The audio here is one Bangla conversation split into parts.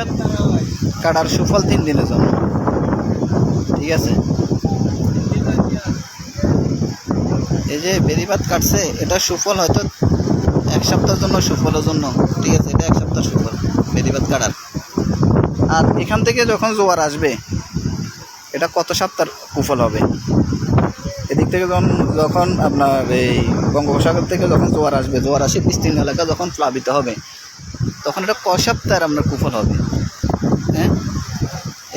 বেরিবাদ কাটার সুফল তিন দিনের জন্য। ঠিক আছে? এই যে বেরিবাদ কাটছে, এটা সুফল হয়তো এক সপ্তাহের জন্য সুফলের জন্য। ঠিক আছে, এটা এক সপ্তাহ সুফল বেরিবাদ কাটার। আর এখান থেকে যখন জোয়ার আসবে, এটা কত সপ্তাহ কুফল হবে? এদিক থেকে যখন যখন আপনার এই বঙ্গোপসাগর থেকে যখন জোয়ার আসবে, জোয়ার আসে বিস্তীর্ণ এলাকা যখন প্লাবিত হবে, তখন এটা ক সপ্তাহের আপনার কুফল হবে?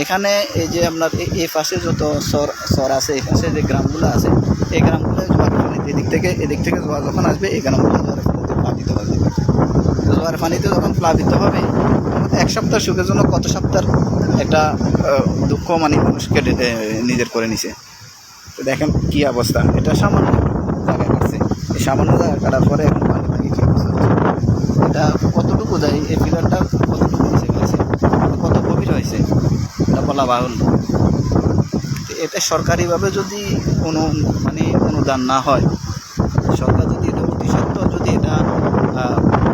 এখানে এই যে আপনার এই- পাশে যত সর সর আছে, এই পাশে যে গ্রামগুলো আছে, এই গ্রামগুলো জোয়ার পানি এদিক থেকে এদিক থেকে জোয়ার যখন আসবে, এই গ্রামগুলো জোয়ারের পানিতে প্লাবিত হবে তো জোয়ার পানিতে যখন প্লাবিত হবে, এক সপ্তাহ সুখের জন্য কত সপ্তাহ একটা দুঃখ মানে মানুষ কেটে নিজের করে নিছে। তো দেখেন কি অবস্থা। এটা সামান্য জায়গা কাটছে। এই সামান্য জায়গা কাটার পরে এখন পানি পানি কি অবস্থা এটা কতটুকু যায়? এই পিলারটা কতটুকু নিচে গেছে? কত গভীর হয়েছে? বলা বাহুল তো এটা সরকারিভাবে যদি কোনো মানে অনুদান না হয়, সরকার যদি এটা অতি সত্ত্বর যদি এটা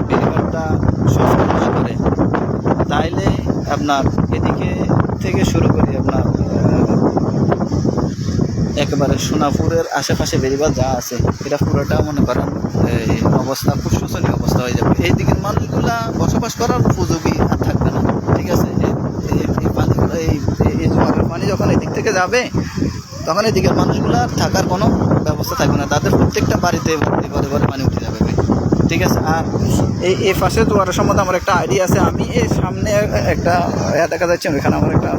বেরিবারটা সংস্কার না করে, তাইলে আপনার এদিকে থেকে শুরু করে আপনার একেবারে সোনাপুরের আশেপাশে বেরিবার যা আছে, এটা পুরোটা মনে করেন অবস্থা, খুব শোচনীয় অবস্থা হয়ে যাবে। এই দিকের মানুষগুলা বসবাস করার উপযোগী আর থাকবে না, ঠিক আছে এই- এই- এই পানিগুলো এই এই- এই জোয়ারের পানি যখন এদিক থেকে যাবে, তখন এদিকের মানুষগুলো আর থাকার কোনো ব্যবস্থা থাকবে না। তাদের প্রত্যেকটা বাড়িতে এবারে এবারে পানি উঠে যাবে ঠিক আছে? আর এই এই পাশে জোয়ারের সম্বন্ধে আমার একটা আইডিয়া আছে। আমি এই সামনে একটা দেখা যাচ্ছে এখানে আমার একটা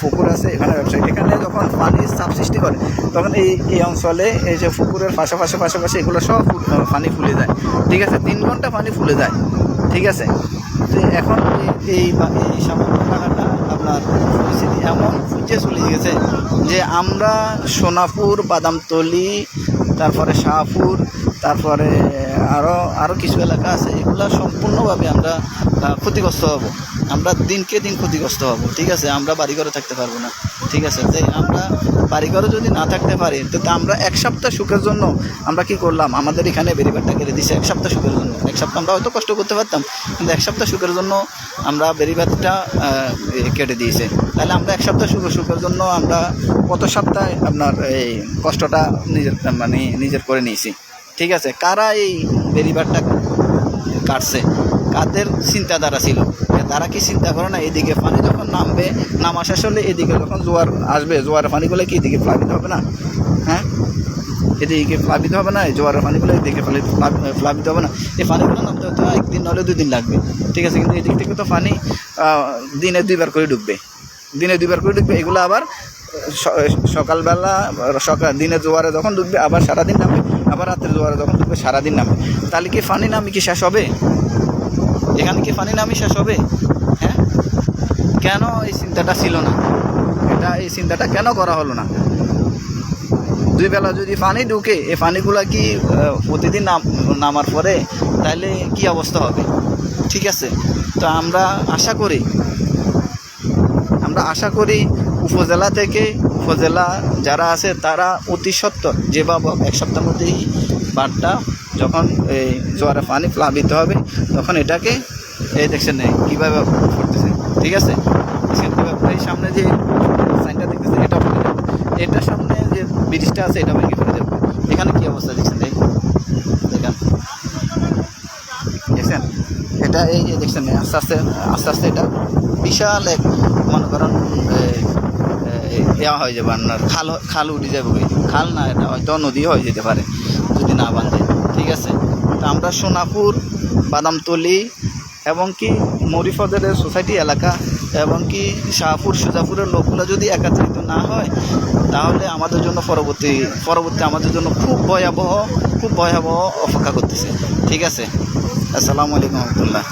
পুকুর আছে, এখানে ব্যবসায়ী এখানে যখন পানির চাপ সৃষ্টি করে, তখন এই এই অঞ্চলে এই যে পুকুরের পাশাপাশি পাশাপাশি এগুলো সব পানি ফুলে যায়। ঠিক আছে? তিন ঘণ্টা পানি ফুলে যায়। ঠিক আছে? তো এখন এই- এই সামান্য এলাকাটা আপনার পরিস্থিতি এমন ফুটে চলে গেছে যে আমরা সোনাপুর, বাদামতলি, তারপরে শাহপুর, তারপরে আরও আরও কিছু এলাকা আছে, এগুলো সম্পূর্ণভাবে আমরা ক্ষতিগ্রস্ত হব। আমরা দিনকে দিন ক্ষতিগ্রস্ত হব, ঠিক আছে? আমরা বাড়িঘরে থাকতে পারব না, ঠিক আছে? তাই আমরা বাড়িঘরে যদি না থাকতে পারি, তো আমরা এক সপ্তাহ সুখের জন্য আমরা কি করলাম? আমাদের এখানে বেরিবারটা কেটে দিছে, এক সপ্তাহ সুখের জন্য। এক সপ্তাহ আমরা হয়তো কষ্ট করতে পারতাম, কিন্তু এক সপ্তাহ সুখের জন্য আমরা বেরিবারটা কেটে দিয়েছে। তাহলে আমরা এক সপ্তাহ সুখ সুখের জন্য আমরা কত সপ্তাহে আপনার এই কষ্টটা নিজের মানে নিজের করে নিয়েছি, ঠিক আছে? কারা এই বেরিবারটা কাটছে? কাদের চিন্তাধারা ছিল? তারা কি চিন্তা করে না, এদিকে পানি যখন নামবে নামা শেষ হলে এদিকে যখন জোয়ার আসবে, জোয়ারের পানিগুলো কি এদিকে প্লাবিত হবে না? হ্যাঁ? এদিকে প্লাবিত হবে না জোয়ারের পানিগুলো এদিকে প্লাবিত হবে না। এই পানিগুলো নামতে হয়তো একদিন নলে দুই দিন লাগবে। ঠিক আছে, কিন্তু এদিক থেকে তো পানি দিনে দুইবার করে ডুববে। দিনে দুইবার করে ঢুকবে এগুলো আবার সকালবেলা সকাল দিনে জোয়ারে যখন ডুববে, আবার সারাদিন নামবে, আবার রাত্রে জোয়ারে যখন ঢুকবে সারাদিন নামবে। তাহলে কি পানি নামি কি শেষ হবে? কি পানি নামি শেষ হবে? হ্যাঁ? কেন এই চিন্তাটা ছিল না? এটা এই চিন্তাটা কেন করা হলো না? দুই বেলা যদি পানি ঢুকে, এই পানিগুলা কি প্রতিদিন নাম, নামার পরে, তাহলে কি অবস্থা হবে? ঠিক আছে? তো আমরা আশা করি, আমরা আশা করি উপজেলা থেকে উপজেলা যারা আছে, তারা অতি সত্তর যেভাবে এক সপ্তাহের মধ্যেই বাঁধটা যখন এই জোয়ারে পানি প্লাবিত হবে, তখন এটাকে এই দেখছেন এই কীভাবে করতেছে ঠিক আছে এই সামনে যে সাইনটা দেখতেছে এটা ফুটে যাবে এটার সামনে যে ব্রিজটা আছে এটা ভেঙে ফেলে যাবে এখানে কি অবস্থা দেখছেন এই দেখেন দেখছেন এটা এই যে দেখছেন আস্তে আস্তে আস্তে আস্তে এটা বিশাল এক মনে করেন এই, হয়ে যাবে আপনার খাল খাল উঠে যাবে। খাল না এটা হয়তো নদী হয়ে যেতে পারে যদি না বাঁধে ঠিক আছে তো আমরা সোনাপুর বাদামতলি এবং কি মরিফদের সোসাইটি এলাকা এবং কি শাহপুর, সুজাপুরের লোকগুলো যদি একাত্রিত না হয়, তাহলে আমাদের জন্য পরবর্তী পরবর্তী আমাদের জন্য খুব ভয়াবহ খুব ভয়াবহ অপেক্ষা করতেছে। ঠিক আছে? আসসালামু আলাইকুম রহমতুল্লাহ।